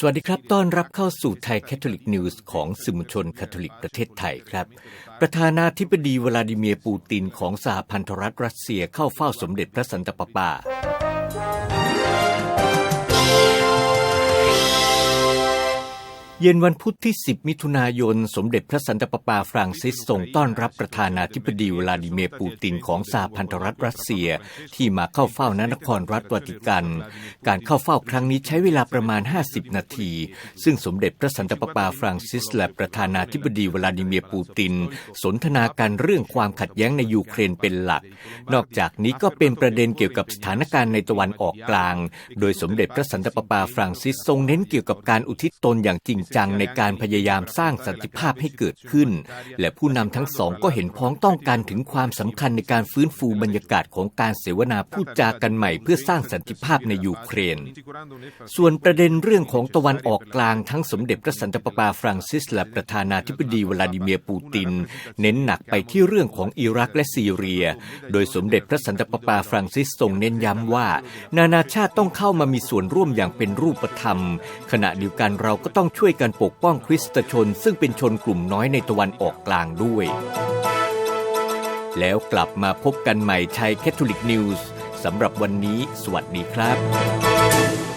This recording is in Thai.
สวัสดีครับ ต้อนรับเข้าสู่ไทยแคทอลิกนิวส์ของสื่อมวลชนคาทอลิกประเทศไทยครับ ประธานาธิบดีวลาดิเมียร์ปูตินของสหพันธรัฐรัสเซียเข้าเฝ้าสมเด็จพระสันตะปาปา เย็นวันพุธที่ 10 มิถุนายน สมเด็จพระสันตะปาปาฟรังซิสทรงต้อนรับประธานาธิบดีวลาดิเมียร์ปูตินของสหพันธรัฐรัสเซีย ที่มาเข้าเฝ้านนครรัฐวาติกัน การเข้าเฝ้าครั้งนี้ใช้เวลาประมาณ 50 นาที ซึ่งสมเด็จพระสันตะปาปาฟรังซิส และประธานาธิบดีวลาดิเมียร์ปูติน สนทนาการเรื่องความขัดแย้งในยูเครนเป็นหลัก นอกจากนี้ก็เป็นประเด็นเกี่ยวกับสถานการณ์ในตะวันออกกลาง โดยสมเด็จพระสันตะปาปาฟรังซิสทรงเน้นเกี่ยวกับการอุทิศตนอย่างจริงจังในการพยายามสร้างสันติภาพให้เกิดขึ้น และผู้นำทั้งสองก็เห็นพ้องต้องการถึงความสำคัญในการฟื้นฟูบรรยากาศของการเสวนาพูดจากันใหม่เพื่อสร้างสันติภาพในยูเครน ส่วนประเด็นเรื่องของตะวันออกกลางทั้งสมเด็จพระสันตะปาปาฟรังซิสและประธานาธิบดีวลาดิเมียร์ปูติน เน้นหนักไปที่เรื่องของอิรักและซีเรีย โดยสมเด็จพระสันตะปาปาฟรังซิสทรงเน้นย้ำว่า นานาชาติต้องเข้ามามีส่วนร่วมอย่างเป็นรูปธรรม ขณะเดียวกันเราก็ต้องช่วยกันปกป้องคริสตชนซึ่งเป็นชนกลุ่มน้อยในตะวันออกกลางด้วย แล้วกลับมาพบกันใหม่ชัยแคทอลิกนิวส์สำหรับวันนี้ สวัสดีครับ